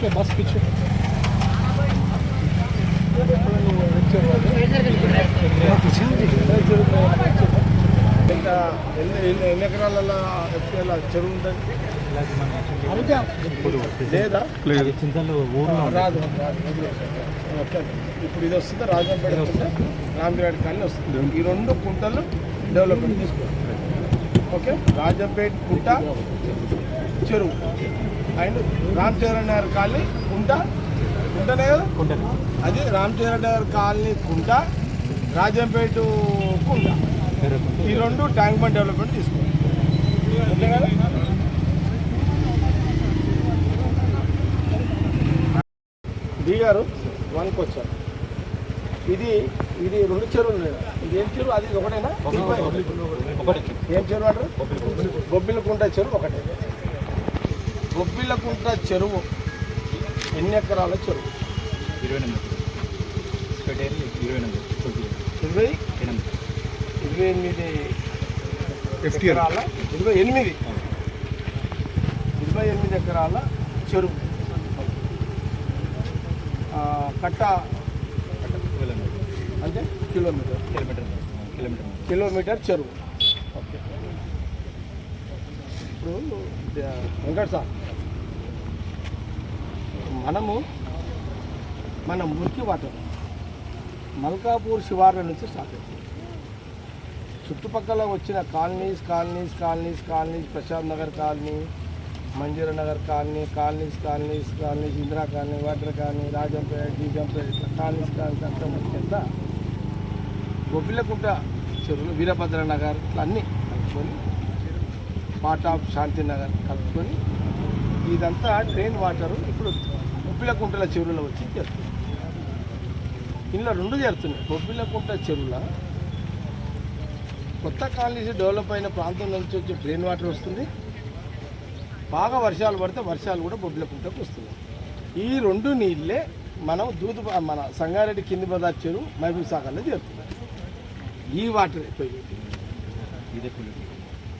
పీకే bus పిచ్చు. ఇంకా ఎన్ని ఎన్ని ఎన్ని ఎకరాలలో చెరువు ఉంటుంది లేదా రాదు ఇప్పుడు ఇది వస్తుంది రాజంపేట వస్తుంది రామ్పేట కానీ వస్తుంది. ఈ రెండు కుంటలు డెవలప్మెంట్ తీసుకోవాలి. ఓకే? రాజంపేట్ కుంట చెరువు. అండ్ రామచరణ్ నగర్ కాలనీ కుంట. కుంటనే కదా? కొండలు అది రామచరణ్ నగర్ కాలనీ కుంట రాజంపేట కుంట. ఈ రెండు ట్యాంక్ బండ్ డెవలప్మెంట్ కదా? డి గారు వన్కి వచ్చారు ఇది ఇది రెండు చెరువులు లేదా ఇది ఏం చెరువు? అది ఒకటేనా? ఒకటి. ఏం చెరువు అంటారు? గొబ్బిలకుంట చెరువు ఒకటే. గొబ్బిలకుంట చెరువు. ఎన్ని ఎకరాల చెరువు? ఇరవై ఎనిమిది. ఇరవై ఎనిమిది. ఇరవై? ఎనిమిది ఇరవై ఎనిమిది ఎకరాల ఇరవై ఎనిమిది. ఇరవై ఎనిమిది ఎకరాల చెరువు. కట్ట అంటే కిలోమీటర్. కిలోమీటర్. కిలోమీటర్. కిలోమీటర్ చెరువు. ఓకే. ఇప్పుడు వెంకట్ సార్. మనము మన మురికి వాటర్ మల్కాపూర్ శివార్ల నుంచి స్టార్ట్ అవుతుంది. చుట్టుపక్కల వచ్చిన colonies colonies colonies colonies Prashant Nagar colony Manjira Nagar colony colonies colonies colonies Indira colony water colony Rajampeta జీజంపేట ఇట్లా కాలనీస్ కాలనీ అంతా మొత్తం గొబ్బిలకుంట చెరువులు వీరభద్ర నగర్ ఇట్లా అన్నీ కలుపుకొని పార్ట్ ఆఫ్ శాంతి నగర్ కలుపుకొని ఇదంతా డ్రైన్ వాటర్ ఇప్పుడు బొబ్బిలకుంటల చెరువులో వచ్చి చేరుతుంది ఇందులో రెండు చేరుతున్నాయి బొబ్బిలకుంట చెరువుల కొత్త కాలనీస్ డెవలప్ అయిన ప్రాంతం నుంచి వచ్చే డ్రైన్ వాటర్ వస్తుంది. బాగా వర్షాలు పడితే వర్షాలు కూడా బొబ్బిలకుంటకు వస్తున్నాయి. ఈ రెండు నీళ్ళే మనం దూదు మన సంగారెడ్డి కింది బజార్ చెరువు మహబూబ్ సాగర్లో చేరుతున్నాయి. ఈ వాటర్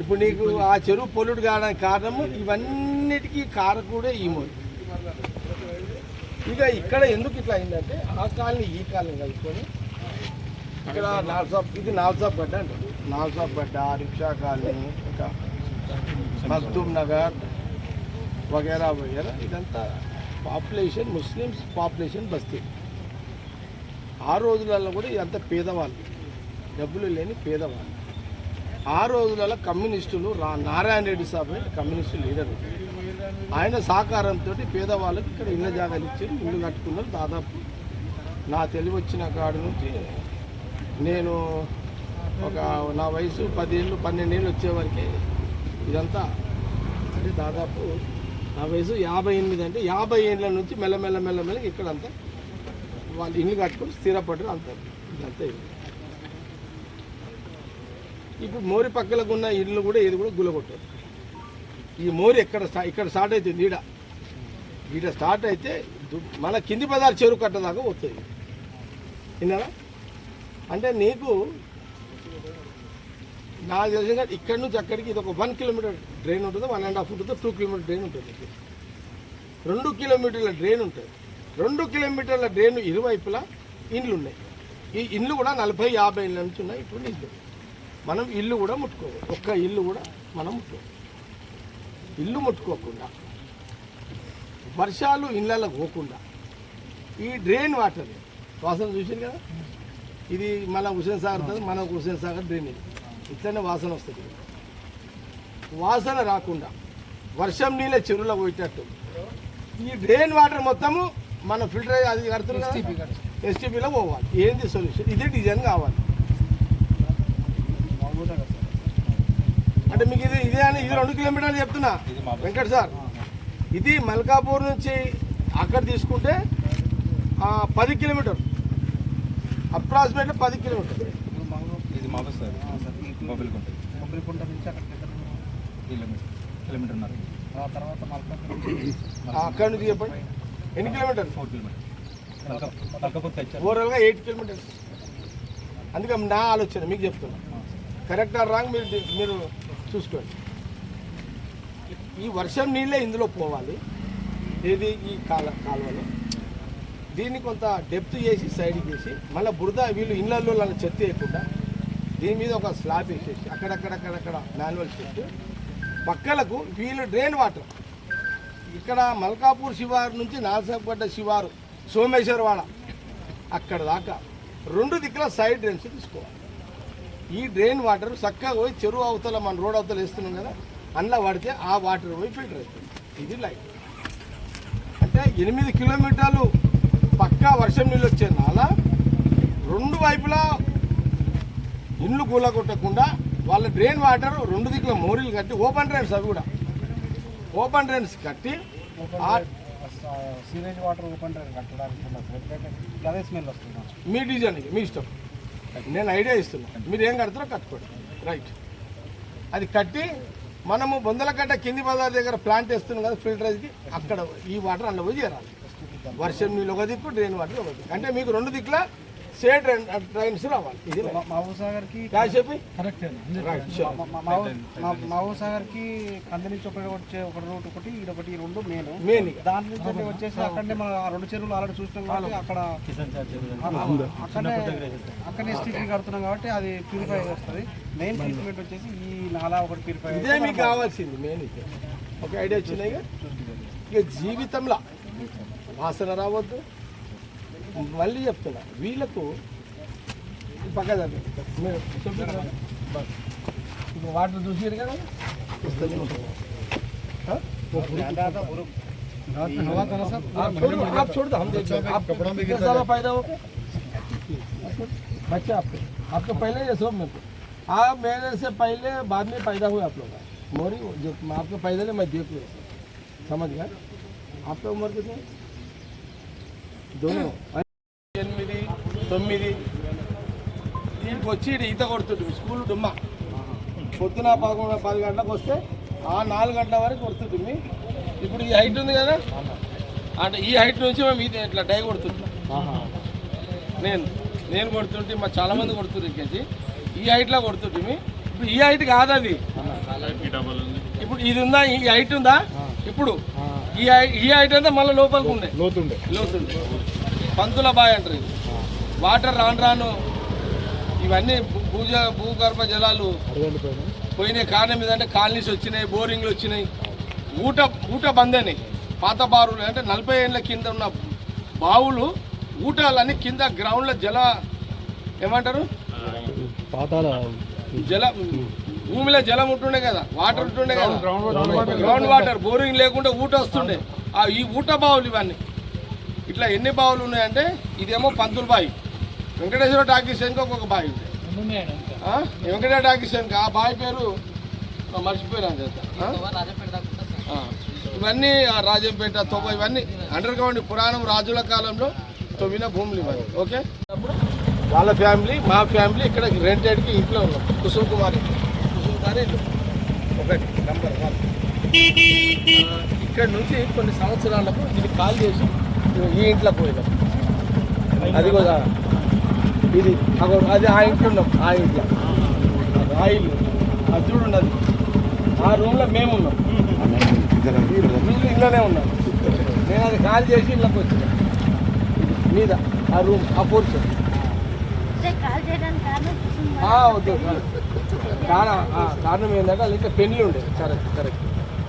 ఇప్పుడు నీకు ఆ చెరువు పొల్యూట్ కావడానికి కారణము ఇవన్నిటికీ కారకూడే ఈ మోడీ ఇక ఇక్కడ ఎందుకు ఇట్లా అయిందంటే ఆ కాలనీ ఈ కాలనీ కలుపుకొని ఇక్కడ నాల్సాప్ ఇది నాల్సాప్ గడ్డ అంటే నాల్సాప్ గడ్డ రిక్షా కాలనీ ఇంకా మస్దూమ్ నగర్ వగేరా వగేరా ఇదంతా పాపులేషన్ ముస్లిమ్స్ పాపులేషన్ బస్తీ. ఆ రోజులలో కూడా ఇదంతా పేదవాళ్ళు డబ్బులు లేని పేదవాళ్ళు. ఆ రోజులలో కమ్యూనిస్టులు రా నారాయణ రెడ్డి సాబ్ కమ్యూనిస్టు లీడరు. ఆయన సహకారంతో పేదవాళ్ళకి ఇక్కడ ఇళ్ళ జాగాలు ఇచ్చారు ఇల్లు కట్టుకున్నారు దాదాపు. నా తెలివి వచ్చిన కాడి నుంచి నేను ఒక నా వయసు పదేళ్ళు పన్నెండేళ్ళు వచ్చేవరకు ఇదంతా. అంటే దాదాపు నా వయసు యాభై ఎనిమిది అంటే యాభై ఏళ్ళ నుంచి మెల్లమెల్ల మెల్లమెల్ల ఇక్కడంతా వాళ్ళు ఇల్లు కట్టుకొని స్థిరపడరు అంత. ఇదంతా ఇప్పుడు మోరి పక్కలకు ఉన్న ఇల్లు కూడా ఇది కూడా గులగొట్టారు ఈ మోరి ఎక్కడ ఇక్కడ స్టార్ట్ అవుతుంది ఈడ ఈడ స్టార్ట్ అయితే మన కింది పదాలు చెరువు కట్ట దాకా వస్తుంది విన్నారా? అంటే నీకు నాకు తెలిసిన ఇక్కడ నుంచి అక్కడికి ఇది ఒక వన్ కిలోమీటర్ డ్రైన్ ఉంటుంది వన్ అండ్ హాఫ్ ఉంటుంది టూ కిలోమీటర్ డ్రైన్ ఉంటుంది. రెండు కిలోమీటర్ల డ్రైన్ ఉంటుంది. రెండు కిలోమీటర్ల డ్రైన్ ఇరువైపులా ఇండ్లు ఉన్నాయి. ఈ ఇండ్లు కూడా నలభై యాభై ఇళ్ళ నుంచి ఉన్నాయి ఇప్పుడు ఇల్లు మనం ఇల్లు కూడా ముట్టుకోవాలి. ఒక్క ఇల్లు కూడా మనం ముట్టుకోవాలి. ఇల్లు ముట్టుకోకుండా వర్షాలు ఇళ్ళలో పోకుండా ఈ డ్రైన్ వాటర్ వాసన చూసింది కదా? ఇది మన హుసేన్ సాగర్ మన హుసేన్ సాగర్ డ్రైన్ ఇట్లనే వాసన వస్తుంది. వాసన రాకుండా వర్షం నీళ్ళ చెరువులో పోయేటట్టు. ఈ డ్రైన్ వాటర్ మొత్తము మన ఫిల్టర్ అది కడుతున్నారు ఎస్టీపీలో పోవాలి. ఏంది సొల్యూషన్ ఇదే డిజైన్ కావాలి. అంటే మీకు ఇది ఇదే అని ఇది రెండు కిలోమీటర్లు చెప్తున్నా. వెంకట్ సార్ ఇది మల్కాపూర్ నుంచి అక్కడ తీసుకుంటే ఆ, పది కిలోమీటర్. అప్రాక్సిమేట్లీ పది కిలోమీటర్. ఇది మా సార్. నుంచి అక్కడ కిలోమీటర్. తర్వాత అక్కడ నుంచి చెప్పండి. ఎన్ని కిలోమీటర్ ఫోర్ కిలోమీటర్. కలకపోతే వచ్చారు ఓవరాల్గా ఎయిట్ కిలోమీటర్స్. అందుకే నా ఆలోచన మీకు చెప్తున్నా. కరెక్ట్ ఆర్ రాంగ్ మీరు మీరు చూసుకోండి. ఈ వర్షం నీళ్ళే ఇందులో పోవాలి. ఏది ఈ కాల కాలువలో. దీన్ని కొంత డెప్త్ చేసి సైడ్ చేసి మళ్ళీ బురద వీళ్ళు ఇళ్ళల్లో చెత్త వేయకుండా దీని మీద ఒక స్లాబ్ వేసేసి అక్కడక్కడక్కడక్కడ మాన్యువల్ చెట్టు. పక్కలకు వీళ్ళు డ్రైన్ వాటర్. ఇక్కడ మల్కాపూర్ శివారు నుంచి నాల్సాపడ్డ శివారు సోమేశ్వరవాడ అక్కడ దాకా రెండు దిక్కుల సైడ్ డ్రైన్స్ తీసుకోవాలి. ఈ డ్రైన్ వాటర్ చక్కగా పోయి చెరువు అవతల మన రోడ్ అవతల వేస్తున్నాం కదా అందులో పడితే ఆ వాటర్ పోయి ఫిల్టర్ అవుతుంది. ఇది లైట్. అంటే ఎనిమిది కిలోమీటర్లు పక్కా వర్షం నీళ్ళు వచ్చే నాల రెండు వైపులా ఇండ్లు కూలగొట్టకుండా వాళ్ళ డ్రైన్ వాటర్ రెండు దిక్కుల మోరీలు కట్టి ఓపెన్ డ్రైన్స్ అవి కూడా. ఓపెన్ డ్రైన్స్ కట్టి ఆ సీరేజ్ వాటర్ ఓపెన్ డ్రైన్ కట్టడానికి మీ డిజైన్ మీ ఇష్టం. నేను ఐడియా ఇస్తున్నా. మీరు ఏం కడతారో కట్టుకోండి. రైట్ అది కట్టి మనము బొందలకట్ట కింది బజార్ దగ్గర ప్లాంట్ వేస్తున్నాం కదా ఫిల్టరేజ్కి అక్కడ ఈ వాటర్ అందులో పోయి చేరాలి. వర్షం నీళ్ళు ఒక దిక్కు డ్రైన్ వాటర్ ఒక దిక్కు. అంటే మీకు రెండు దిక్కుల సే డ్రైన్ డ్రైన్స్ రావాలి ఇది మా- మహబూబ్ సాగర్కి క్యాష్ చెప్పి కరెక్ట్ కంది నుంచి ఒకటి వచ్చే ఒక రూట్ ఒకటి ఇది ఒకటి ఈ రెండు మెయిన్ మెయిన్ దాని నుంచి వచ్చేసి అక్కడనే మన రెండు చెరువులు ఆల్రెడీ చూసినాం కాబట్టి అక్కడ అక్కడనే అక్కడనే స్టీపీ కడుతున్నాం కాబట్టి అది ప్యూరిఫై వస్తుంది మెయిన్ ట్రీట్మెంట్ వచ్చేసి ఈ నాలా ఒకటి ప్యూరిఫై ఇదే మీకు కావాల్సింది మెయిన్ ఇది. ఒక ఐడియా వచ్చినాయి ఇక? ఇక జీవితంలో. వాసన రావద్దు. మళ్ళీ చెప్తున్నా వీళ్ళకు ఈ పక్క దగ్గర మీరు చెప్పారు బస్ ఇప్పుడు వాటర్ చూసారు కదా వస్తుంది ఉంటుంది. हाँ? आप छोड़ आप छोड़ दो हम देख लेंगे। आप कितने साल पैदा हो गए? बच्चे आपके आपको पहले ये सब मेरे को आप मेरे से पहले बाद में पैदा हुए आप लोग मोरी जो आपके पैदा मैं देख लूँ समझ गए आपका उम्र कितनी है? दोनों ఎనిమిది తొమ్మిది. దీనికి వచ్చి ఈత కొడుతుంటుంది. స్కూల్ డుమ్మ. పొద్దున పదకొండు పది గంటలకు వస్తే ఆ నాలుగు గంటల వరకు కొడుతుంటుంది. ఇప్పుడు ఈ హైట్ ఉంది కదా? అంటే ఈ హైట్ నుంచి మేము ఇది ఇట్లా డై కొడుతుంటాం. నేను నేను కొడుతుంటే మా చాలా మంది కొడుతుంది ఇంకేసి ఈ హైట్లో కొడుతుంటే ఇప్పుడు ఈ హైట్ కాదు అది. ఇప్పుడు ఇది ఉందా? ఈ హైట్ ఉందా? ఇప్పుడు ఈ హైట్ అంతా మళ్ళీ లోపలికి ఉండే. లోతుండే. లోతుంది పంతుల బాయ్ అంటారు ఇది. వాటర్ రాను రాను ఇవన్నీ భూ- భూజ భూగర్భ జలాలు పోయినాయి. కారణం ఏంటంటే కాలనీస్ వచ్చినాయి బోరింగ్లు వచ్చినాయి. ఊట ఊట బంద్ అయినాయి పాత బారులు అంటే నలభై ఏళ్ళ కింద ఉన్న బావులు ఊటాలన్నీ కింద గ్రౌండ్లో జల ఏమంటారు? జల భూమిలో జలం ఉంటుండే కదా వాటర్ ఉంటుండే కదా. గ్రౌండ్ వాటర్ బోరింగ్ లేకుండా ఊట వస్తుండే. ఆ ఈ ఊట బావులు ఇవన్నీ. ఇట్లా ఎన్ని బావులు ఉన్నాయంటే ఇదేమో పంతుల బావి. వెంకటేశ్వర టాకీస్ వెనుక ఒక బావి ఉంది. వెంకటేశ్వర టాకీస్ వెనుక ఆ బావి పేరు ఆ, మర్చిపోయినా చేత ఇవన్నీ ఆ రాజంపేట తొవ్వ ఇవన్నీ అండర్ గ్రౌండ్ పురాణం రాజుల కాలంలో తొవ్విన భూములు ఇవన్నీ. ఓకే అప్పుడు వాళ్ళ ఫ్యామిలీ మా ఫ్యామిలీ ఇక్కడ రెంటెడ్కి ఇంట్లో ఉన్నాం. కుసుమ్ కుమార్ ఇంట్లో. కుసుమ్ కుమార్ ఇల్లు. ఒకటి నంబర్ వన్ ఇక్కడ నుంచి కొన్ని సంవత్సరాలకు ఇది కాల్ చేసి ఈ ఇంట్లో పోయినాం. అది కూడా ఇది అది ఆ ఇంట్లో ఉన్నాం ఆ ఇంట్లో. ఆ ఇల్లు. అది చూడున్నది ఆ రూమ్లో మేము ఉన్నాం. ఇళ్ళనే ఉన్నారు నేను అది కాల్ చేసి ఇళ్ళకి వచ్చిన. మీద ఆ రూమ్ ఆ పోర్షన్. చేయడానికి కారణం. ఆ, ఆ, కారణం ఏంటంటే వాళ్ళ ఇంట్లో పెళ్ళి ఉండే. Correct correct.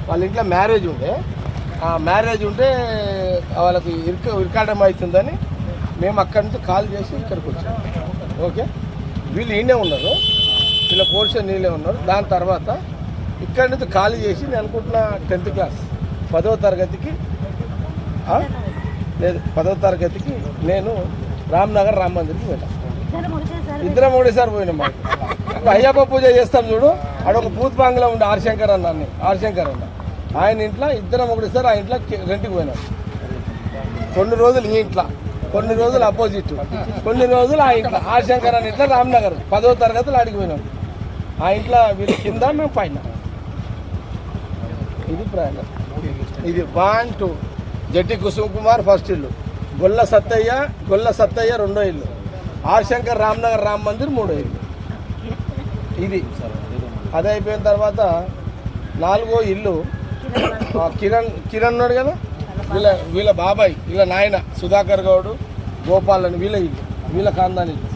వాళ్ళ ఇంట్లో మ్యారేజ్ ఉండే. ఆ మ్యారేజ్ ఉంటే వాళ్ళకి ఇరుక ఇరకాటం అవుతుందని మేము అక్కడి నుంచి కాల్ చేసి ఇక్కడికి వచ్చాం. ఓకే? వీళ్ళు ఈయనే ఉన్నారు. వీళ్ళ పోర్షన్ నీళ్ళే ఉన్నారు. దాని తర్వాత ఇక్కడి నుంచి ఖాళీ చేసి నేను అనుకుంటున్నా టెన్త్ క్లాస్ పదవ తరగతికి లేదు పదవ తరగతికి నేను రామ్నగర్ రామ్ మందిర్కి వెళ్ళాను ఇద్దరం ఒకటేసారి ఇద్దరం పోయినాం మాకు. అయ్యప్ప పూజ చేస్తాం చూడు. అక్కడ ఒక బూత్ ఉండే ఆర్శంకర్ అన్న అన్ని ఆర్శంకర్ అన్న. ఆయన ఇంట్లో ఇద్దరం ఒకటేసారి ఆ ఇంట్లో రెంట్కి పోయినాం. రెండు రోజులు ఈ ఇంట్లో. కొన్ని రోజులు అపోజిట్ కొన్ని రోజులు ఆ ఇంట్లో ఆర్శంకర్ అని ఇంట్లో రామ్నగర్. పదో తరగతులు అడిగిపోయినాం ఆ ఇంట్లో వీళ్ళ కింద మేము పైన. ఇది ప్రయాణం ఇది వన్ టూ జట్టి కుసుమ్ కుమార్ ఫస్ట్ ఇల్లు. గొల్ల సత్తయ్య గొల్ల సత్తయ్య రెండో ఇల్లు. ఆర్ శంకర్ రామ్నగర్ రామ్ మందిర్ మూడో ఇల్లు. ఇది. అది అయిపోయిన తర్వాత నాలుగో ఇల్లు. ఆ కిరణ్ కిరణ్ ఉన్నాడు కదా? వీళ్ళ వీళ్ళ బాబాయ్ వీళ్ళ నాయన సుధాకర్ గౌడు గోపాల్ అని వీళ్ళ ఇల్లు వీళ్ళ కాందాని ఇల్లు.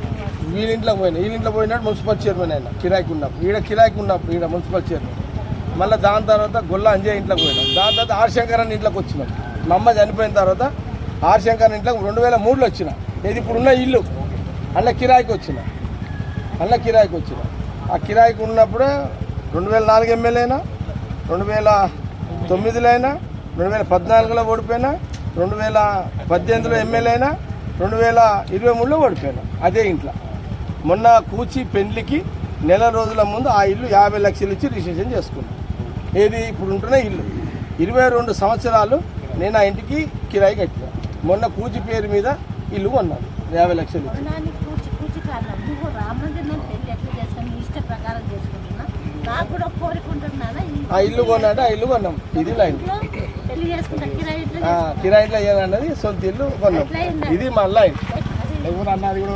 వీళ్ళింట్లోకి పోయినా వీళ్ళింట్లో పోయినాడు మున్సిపల్ చైర్మన్ ఆయన కిరాయికి ఉన్నప్పుడు. ఈడ కిరాయికి ఉన్నప్పుడు ఈడ మున్సిపల్ చైర్మన్. మళ్ళీ దాని తర్వాత గొల్ల అంజయ్ ఇంట్లోకి పోయినాం దాని తర్వాత ఆర్ శంకర్ ఇంట్లోకి వచ్చినాం. మా అమ్మ చనిపోయిన తర్వాత ఆర్ శంకర్ ఇంట్లోకి రెండు వేల మూడులో వచ్చిన. ఇది ఇప్పుడున్న ఇల్లు. అలా కిరాయికి వచ్చిన. అలా కిరాయికి వచ్చిన. ఆ కిరాయికి ఉన్నప్పుడే రెండు వేల నాలుగు ఎమ్మెల్యేనా? రెండు వేల తొమ్మిదిలో అయినా? రెండు వేల పద్నాలుగులో ఓడిపోయినా రెండు వేల పద్దెనిమిదిలో ఎమ్మెల్యే అయినా రెండు వేల ఇరవై మూడులో ఓడిపోయినా. అదే ఇంట్లో. మొన్న కూచి పెళ్ళికి నెల రోజుల ముందు ఆ ఇల్లు యాభై లక్షలు ఇచ్చి రిజిస్ట్రేషన్ చేసుకున్నాం. ఏది ఇప్పుడు ఉంటున్న ఇల్లు. ఇరవై రెండు సంవత్సరాలు నేను ఆ ఇంటికి కిరాయి కట్టిన. మొన్న కూచి పేరు మీద ఇల్లు కొన్నాను యాభై లక్షలు ఆ ఇల్లు కొన్నాడు ఆ ఇల్లు కొన్నాం. ఇది లైన్. ఇంట్లో పెళ్ళి చేసుకుంటా. కిరాయి ఇట్లా కిరాయిలో ఏదన్నది సొంత ఇల్లు కొన్నాం. ఇది మా లైన్ ఎవరు అన్నది కూడా